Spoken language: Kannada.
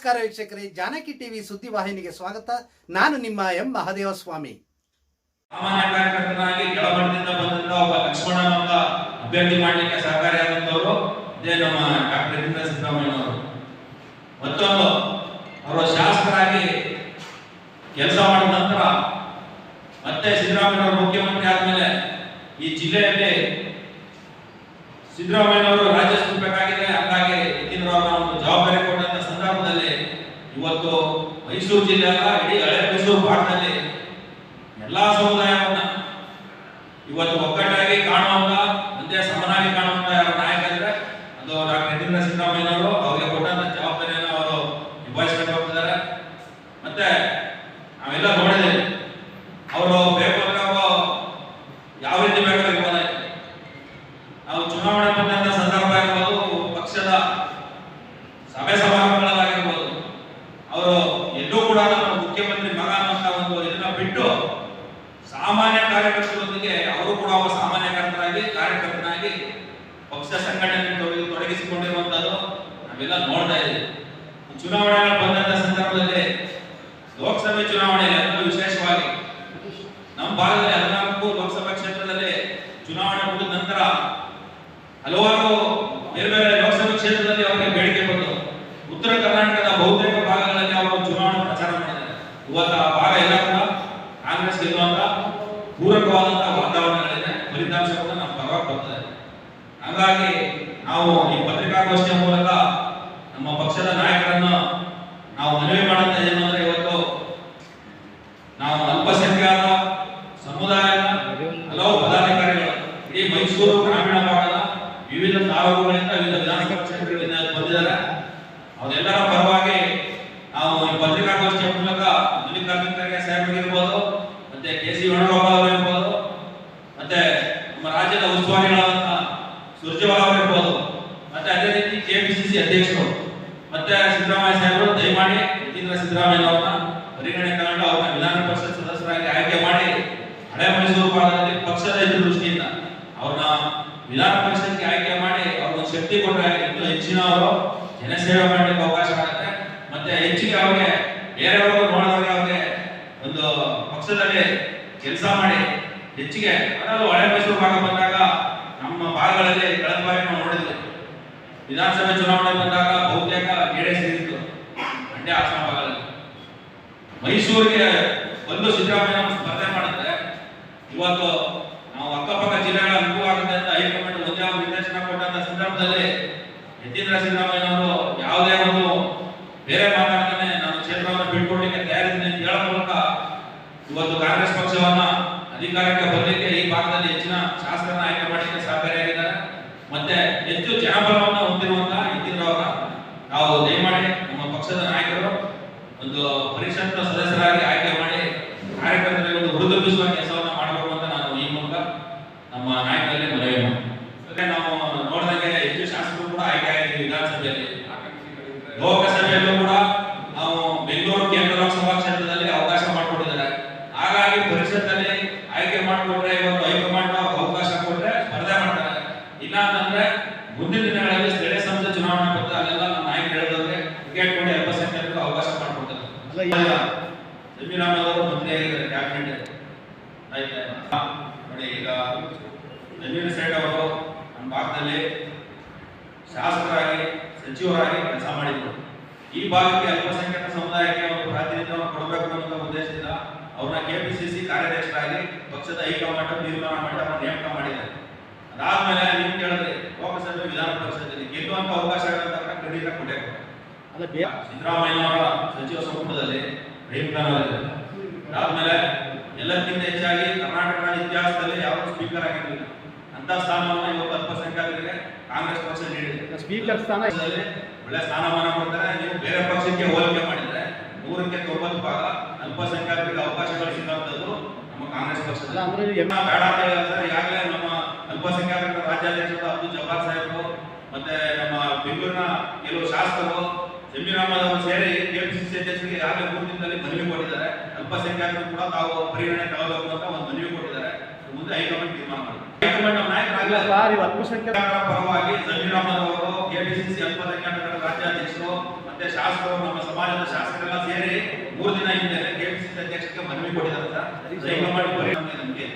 ನಮಸ್ಕಾರ ವೀಕ್ಷಕರೇ, ಜಾನಕಿ ಟಿವಿ ಸುದ್ದಿ ವಾಹಿನಿಗೆ ಸ್ವಾಗತ. ನಾನು ನಿಮ್ಮ ಎಂ. ಮಹದೇವ ಸ್ವಾಮಿ ಸಾಮಾನ್ಯ ಕಾರ್ಯಕರ್ತನಾಗಿ ಕೆಳಮಟ್ಟದಿಂದ ಬಂದಂತ ಒಬ್ಬ ಲಕ್ಷ್ಮಣ ಅಂತ ಅಭ್ಯರ್ಥಿ ಮಾಡಲಿಕ್ಕೆ ಸಹಕಾರಿಯಾದಂತವರು ಇದೇ ನಮ್ಮ ಡಾಕ್ಟರ್ ಸಿದ್ದರಾಮಯ್ಯನವರು ಮತ್ತೊಂದು, ಅವರು ಶಾಸಕರಾಗಿ ಕೆಲಸ ಮಾಡಿದ ನಂತರ ಮತ್ತೆ ಸಿದ್ದರಾಮಯ್ಯನವರು ಮುಖ್ಯಮಂತ್ರಿ ಆದ್ಮೇಲೆ ಈ ಜಿಲ್ಲೆಯಲ್ಲಿ ಸಿದ್ದರಾಮಯ್ಯನವರು ರಾಜ್ಯಸ್ಥಾಪಕಾಗಿದೆ ಹಂಗಾಗಿ ಯತೀಂದ್ರ ಅವರ ಒಂದು ಜವಾಬ್ದಾರಿ ಕೊಟ್ಟಂತ ಸಂದರ್ಭದಲ್ಲಿ ಇವತ್ತು ಮೈಸೂರು ಜಿಲ್ಲೆ ಅಲ್ಲ ಇಡೀ ಹಳೆ ಮೈಸೂರು ಭಾಗದಲ್ಲಿ ಎಲ್ಲಾ ಸಮುದಾಯವನ್ನ ಇವತ್ತು ಒಗ್ಗಟ್ಟಾಗಿ ಕಾಣುವಂತ ಮುಂದೆ ಸಮನಾಗಿ ಕಾಣುವಂತ ಯಾರ ನಾಯಕ ಅಂದ್ರೆ ಅದು ಡಾಕ್ಟರ್ ಯತೀಂದ್ರ ಸಿದ್ದರಾಮಯ್ಯನವರು. ಅವರಿಗೆ ಕೊಟ್ಟಂತ ಜವಾಬ್ದಾರಿಯನ್ನು ಅವರು ನಿಭಾಯಿಸ್ಕೊಂಡು ಹೋಗ್ತಿದ್ದಾರೆ. ಮತ್ತೆ ನಾವೆಲ್ಲ ನೋಡಿದ್ದೇವೆ, ಅವರು ಬೇಕು ಯಾವ ರೀತಿ ಬೇಕಾದ್ರೂ ನಾವು ಚುನಾವಣೆ ಬಂದಂತ ಸಂದರ್ಭ ಇರ್ಬೋದು ಪಕ್ಷದ ಸಭೆ ಸಮಾರಂಭಗಳಾಗಿರ್ಬೋದು ಅವರು ಎಲ್ಲೂ ಕೂಡ ನಮ್ಮ ಮುಖ್ಯಮಂತ್ರಿ ಮಗ ಅಂತ ಒಂದು ಇದನ್ನ ಬಿಟ್ಟು ಸಾಮಾನ್ಯ ಕಾರ್ಯಕರ್ತರೊಂದಿಗೆ ಅವರು ಕೂಡ ಸಾಮಾನ್ಯ ಕಾರ್ಯಕರ್ತರಾಗಿ, ಕಾರ್ಯಕರ್ತನಾಗಿ ಪಕ್ಷ ಸಂಘಟನೆ ತೊಡಗಿ ತೊಡಗಿಸಿಕೊಂಡಿರುವಂತದ್ದು ನಾವೆಲ್ಲ ನೋಡ್ತಾ ಇದ್ದೀವಿ. ಚುನಾವಣೆಗಳು ಬಂದಂತ ಸಂದರ್ಭದಲ್ಲಿ ಲೋಕಸಭೆ ಚುನಾವಣೆಯಲ್ಲಿ ವಿಶೇಷವಾಗಿ ನಮ್ಮ ಭಾಗದಲ್ಲಿ ಹದಿನಾಲ್ಕು ಲೋಕಸಭಾ ಕ್ಷೇತ್ರದಲ್ಲಿ ಚುನಾವಣೆ ಮುಗಿದ ನಂತರ ಹಲವಾರು ಬೇರೆ ಬೇರೆ ಲೋಕಸಭಾ ಕ್ಷೇತ್ರದಲ್ಲಿ ಅವರಿಗೆ ಬೇಡಿಕೆ ಬಂತು ಉತ್ತರ ಕರ್ನಾಟಕದ ಬಹುತೇಕ ಭಾಗಗಳಲ್ಲಿ ಅವರು ಚುನಾವಣಾ ಪ್ರಚಾರ ಮಾಡಿದ್ದಾರೆ ಇವತ್ತು ಆ ಭಾಗ ಎಲ್ಲ ಕೂಡ ಕಾಂಗ್ರೆಸ್ ಗೆಲ್ಲುವಂತ ಪೂರಕವಾದಂತಹ ವಾತಾವರಣಗಳಿದೆ. ಫಲಿತಾಂಶ ಕೂಡ ನಮ್ಮ ಪರವಾಗಿ ಬರ್ತದೆ ಹಾಗಾಗಿ ನಾವು ಈ ಪತ್ರಿಕಾಗೋಷ್ಠಿಯ ಮೂಲಕ ನಮ್ಮ ಪಕ್ಷದ ನಾಯಕರನ್ನು ನಾವು ಮನವಿ ಏನು ಅಂದ್ರೆ ಇವತ್ತು ನಾವು ಅಲ್ಪಸಂಖ್ಯಾತ ಸಮುದಾಯದ ಹಲವು ಪದಾಧಿಕಾರಿಗಳು ಇಡೀ ಮೈಸೂರು ಗ್ರಾಮೀಣ ಭಾಗದ ವಿವಿಧ ತಾಲೂಕುಗಳಿಂದ ವಿವಿಧ ವಿಧಾನಸಭಾ ಕ್ಷೇತ್ರಗಳಿಂದ ಬಂದಿದ್ದಾರೆ. ಅವರೆಲ್ಲರ ಪರವಾಗಿ ಪತ್ರಿಕಾಗೋಷ್ಠಿಯ ಮೂಲಕ ಮಲ್ಲಿಕಾರ್ಜುನ ಖರ್ಗೆ ಸಾಹೇಬರಿರ್ಬೋದು ಮತ್ತೆ ಕೆ ಸಿ ವೇಣುಗೋಪಾಲ್ ಅವರು ಇರ್ಬೋದು ಮತ್ತೆ ನಮ್ಮ ರಾಜ್ಯದ ಉಸ್ತುವಾರಿಗಳಾದಂತಹ ಸುರ್ಜೇವಾಲ ಅವರು ಇರ್ಬೋದು ಮತ್ತೆ ಅದೇ ರೀತಿ ಕೆ ಸಿ ಸಿ ಅಧ್ಯಕ್ಷರು. ಮತ್ತೆ ಸಿದ್ದರಾಮಯ್ಯ ಸಾಹೇಬರು, ದಯಮಾಡಿ ಯತೀಂದ್ರ ಸಿದ್ದರಾಮಯ್ಯ ಅವರನ್ನ ಪರಿಗಣನೆ ತಗೊಂಡು ಅವರನ್ನ ವಿಧಾನ ಪರಿಷತ್ ಸದಸ್ಯರಾಗಿ ಆಯ್ಕೆ ಮಾಡಿ ಹಳೆ ಮೈಸೂರು ಭಾಗದಲ್ಲಿ ಪಕ್ಷದ ಹಿತದೃಷ್ಟಿಯಿಂದ ಅವ್ರನ್ನ ವಿಧಾನ ಪರಿಷತ್ಗೆ ಆಯ್ಕೆ ಮಾಡಿ ಅವ್ರಿಗೆ ಶಕ್ತಿ ಕೊಟ್ಟರೆ ಹೆಚ್ಚಿನವರು ಜನಸೇವೆ ಮಾಡಲಿಕ್ಕೆ ಅವಕಾಶ ಮತ್ತೆ ಹೆಚ್ಚಿಗೆ ಅವ್ರಿಗೆ ಬೇರೆಯವರು ನೋಡಿದಾಗ ಅವ್ರಿಗೆ ಒಂದು ಪಕ್ಷದಲ್ಲಿ ಕೆಲಸ ಮಾಡಿ ಹೆಚ್ಚಿಗೆ, ಅದರಲ್ಲೂ ಹಳೆ ಮೈಸೂರು ಭಾಗ ಬಂದಾಗ ನಮ್ಮ ಭಾಗಗಳಲ್ಲಿ ಕಳೆದ ಬಾರಿ ನಾವು ನೋಡಿದ್ವಿ ವಿಧಾನಸಭೆ ಚುನಾವಣೆ ಬಂದಾಗ ಬಹುತೇಕ ಗೇಡೆ ಸೇರಿತ್ತು ಮಂಡ್ಯ, ಹಾಸನ ಭಾಗದಲ್ಲಿ. ಮೈಸೂರಿಗೆ ಒಂದು ಸಿದ್ದರಾಮಯ್ಯ ಸ್ಪರ್ಧೆ ಮಾಡಿದ್ರೆ ಇವತ್ತು ನಾವು ಅಕ್ಕಪಕ್ಕ ಜಿಲ್ಲೆಗಳ ಅನುಕೂಲ ಆಗುತ್ತೆ ಅಂತ ಹೈಕಮಾಂಡ್ ಒಂದೇ ಒಂದು ನಿರ್ದೇಶನ ಕೊಟ್ಟಂತ ಸಂದರ್ಭದಲ್ಲಿ ಯತೀಂದ್ರ ಸಿದ್ದರಾಮಯ್ಯನವರು ಯಾವುದೇ ಒಂದು ಬೇರೆ ಮಾತಾಡ್ತಾನೆ, ನಾನು ಕ್ಷೇತ್ರವನ್ನು ಬಿಟ್ಕೊಡ್ಲಿಕ್ಕೆ ತಯಾರಿದ್ದೀನಿ ಅಂತ ಹೇಳೋ ಮೂಲಕ ಇವತ್ತು ಕಾಂಗ್ರೆಸ್ ಪಕ್ಷವನ್ನ ಅಧಿಕಾರಕ್ಕೆ ಬರಲಿಕ್ಕೆ ಈ ಭಾಗದಲ್ಲಿ ಹೆಚ್ಚಿನ ಶಾಸಕರನ್ನ ಆಯ್ಕೆ ಮಾಡಲಿಕ್ಕೆ ಸಹಕಾರಿಯಾಗಿದ್ದಾರೆ. ಮತ್ತೆ ಹೆಚ್ಚು ಜನಬಲವನ್ನ ಹೊಂದಿರುವಂತಹ ಇದ್ದಿರುವಾಗ ನಾವು ದಯಮಾಡಿ ನಮ್ಮ ಪಕ್ಷದ ನಾಯಕರು ಒಂದು ಪರಿಷತ್ ಸದಸ್ಯರಾಗಿ ಆಯ್ಕೆ ಮಾಡಿ ಕಾರ್ಯಕರ್ತರಿಗೆ ಒಂದು ಹುರಿದುಂಬಿಸುವ ಕೆಲಸವನ್ನ ಮಾಡಬೇಕು ಅಂತ ನಾನು ಈ ಮೂಲಕ ನಮ್ಮ ನಾಯಕರಲ್ಲಿ ಮನವಿ ಮಾಡ್ತೀನಿ ನಾವು ನೋಡಿದಂಗೆ ಹೆಚ್ಚು ಶಾಸಕರು ಕೂಡ ಆಯ್ಕೆ ಆಗಿದ್ದೀವಿ ವಿಧಾನಸಭೆಯಲ್ಲಿ ಲೋಕಸಭೆಯಲ್ಲೂ ಕೂಡ ನಾವು ಬೆಂಗಳೂರು ಕೇಂದ್ರ ಲೋಕಸಭಾ ಕ್ಷೇತ್ರದಲ್ಲಿ ಅವಕಾಶ ಮಾಡಿಕೊಟ್ಟಿದ್ದಾರೆ. ಹಾಗಾಗಿ ಪರಿಷತ್ತಲ್ಲಿ ಆಯ್ಕೆ ಮಾಡಿಕೊಟ್ರೆ ಇವತ್ತು ಹೈಕಮಾಂಡ್ ಅವಕಾಶ ಕೊಟ್ರೆ ಸ್ಪರ್ಧೆ ಮಾಡ್ತಾರೆ. ಇಲ್ಲ ಅಂತಂದ್ರೆ ಮುಂದಿನ ದಿನಗಳಲ್ಲಿ ಸ್ಥಳೀಯ ಸಂಸ್ಥೆ ಚುನಾವಣೆ ಕೊಟ್ಟು ಅಲ್ಲೆಲ್ಲ ನಮ್ಮ ನಾಯಕ ಹೇಳಿದ್ರೆ ಟಿಕೆಟ್ ಕೊಡಿ ಅಲ್ಪಸಂಖ್ಯಾತರಿಗೆ ಅವಕಾಶ ಮಾಡಿಕೊಡ್ತಾರೆ. ಅಲ್ಲ, ಜಮೀರ್ ಅವರು ಮಂತ್ರಿ ಆಗಿದ್ದಾರೆ ಕ್ಯಾಬಿನೆಟ್ ಆಯ್ತಾ ನೋಡಿ ಈಗ ಜಮೀರ್ ಸೇಠ್ ಅವರು ನಮ್ಮ ಭಾಗದಲ್ಲಿ ಶಾಸಕರಾಗಿ ಸಚಿವರಾಗಿ ಕೆಲಸ ಮಾಡಿದ್ರು. ಈ ಭಾಗಕ್ಕೆ ಅಲ್ಪಸಂಖ್ಯಾತ ಸಮುದಾಯಕ್ಕೆ ಒಂದು ಪ್ರಾತಿನಿಧ್ಯವನ್ನು ಕೊಡಬೇಕು ಅನ್ನೋ ಉದ್ದೇಶದಿಂದ ಅವ್ರನ್ನ ಕೆಪಿಸಿಸಿ ಕಾರ್ಯಾಧ್ಯಕ್ಷರಾಗಿ ಪಕ್ಷದ ಹೈಕಮಾಂಡ್ ತೀರ್ಮಾನ ಮಾಡಿ ಅವ್ರನ್ನ ನೇಮಕ ಮಾಡಿದ್ದಾರೆ. ಅದಾದ್ಮೇಲೆ ನೀವು ಕೇಳಿದ್ರೆ ಲೋಕಸಭೆ ವಿಧಾನ ಪರಿಷತ್ತಲ್ಲಿ ಗೆಲ್ಲುವಂತ ಅವಕಾಶಗಳನ್ನ ಖಂಡಿತ ಕೊಟ್ಟೆ ಅವರ ಸಿದ್ದರಾಮಯ್ಯನವರ ಸಚಿವ ಸಂಪುಟದಲ್ಲಿ ಅದಾದ್ಮೇಲೆ ಎಲ್ಲಕ್ಕಿಂತ ಹೆಚ್ಚಾಗಿ ಕರ್ನಾಟಕ ಇತಿಹಾಸದಲ್ಲಿ ಯಾವ ಸ್ಪೀಕರ್ ಆಗಿರಲಿಲ್ಲ. ಅಂತ ಸ್ಥಾನಮಾನ ಇವತ್ತು ಅಲ್ಪಸಂಖ್ಯಾತರಿಗೆ ಕಾಂಗ್ರೆಸ್ ಪಕ್ಷ ನೀಡಿದೆ. ಸ್ಪೀಕರ್ ಸ್ಥಾನ ಒಳ್ಳೆ ಸ್ಥಾನಮಾನ ಕೊಡ್ತಾರೆ. ನೀವು ಬೇರೆ ಪಕ್ಷಕ್ಕೆ ಹೋಲಿಕೆ ಮಾಡಿದ್ರೆ ನೂರಕ್ಕೆ ತೊಂಬತ್ತು ಭಾಗ ಅಲ್ಪಸಂಖ್ಯಾತರಿಗೆ ಅವಕಾಶಗಳು ಸಿಗುವಂತದ್ದು ನಮ್ಮ ಕಾಂಗ್ರೆಸ್ ಪಕ್ಷದಲ್ಲಿ. ಅಂದ್ರೆ ಬೇಡ ಅಂತ ಹೇಳಿದ್ರೆ ಈಗಾಗಲೇ ನಮ್ಮ ಅಲ್ಪಸಂಖ್ಯಾತರ ರಾಜ್ಯಾಧ್ಯಕ್ಷರು ಅಬ್ದುಲ್ ಜಬ್ಬಾರ್ ಸಾಹೇಬರು ಮತ್ತೆ ನಮ್ಮ ಬೆಂಗಳೂರಿನ ಕೆಲವು ಶಾಸಕರು ಅಹಮದ್ ಅವರು ಸೇರಿ ಕೆಪಿಸಿಸಿ ಅಧ್ಯಕ್ಷರಿಗೆ ಈಗಾಗಲೇ ಮೂರು ದಿನದಲ್ಲಿ ಮನವಿ ಕೊಟ್ಟಿದ್ದಾರೆ. ಅಲ್ಪಸಂಖ್ಯಾತರು ಕೂಡ ತಾವು ಪರಿಗಣನೆ ತಗೋಬೇಕು ಅಂತ ಒಂದು ಮನವಿ ಕೊಟ್ಟಿದ್ದಾರೆ. ಮುಂದೆ ಹೈಕಮಾಂಡ್ ತೀರ್ಮಾನ ಮಾಡಿದ್ದಾರೆ. ಪರವಾಗಿ ಜಮೀರ್ ಅಹಮದ್ ಅವರು ಕೆಪಿಸಿಸಿ ಅಲ್ಪಸಂಖ್ಯಾತರ ರಾಜ್ಯಾಧ್ಯಕ್ಷರು ಮತ್ತೆ ಶಾಸಕರು ನಮ್ಮ ಸಮಾಜದ ಶಾಸಕರೆಲ್ಲ ಸೇರಿ ಮೂರು ದಿನ ಹಿಂದೆ ಕೆಪಿಸಿಸಿ ಅಧ್ಯಕ್ಷಕ್ಕೆ ಮನವಿ ಕೊಟ್ಟಿದ್ದಾರೆ ಸರ್. ಹೈಕಮಾಂಡ್ ನಮಗೆ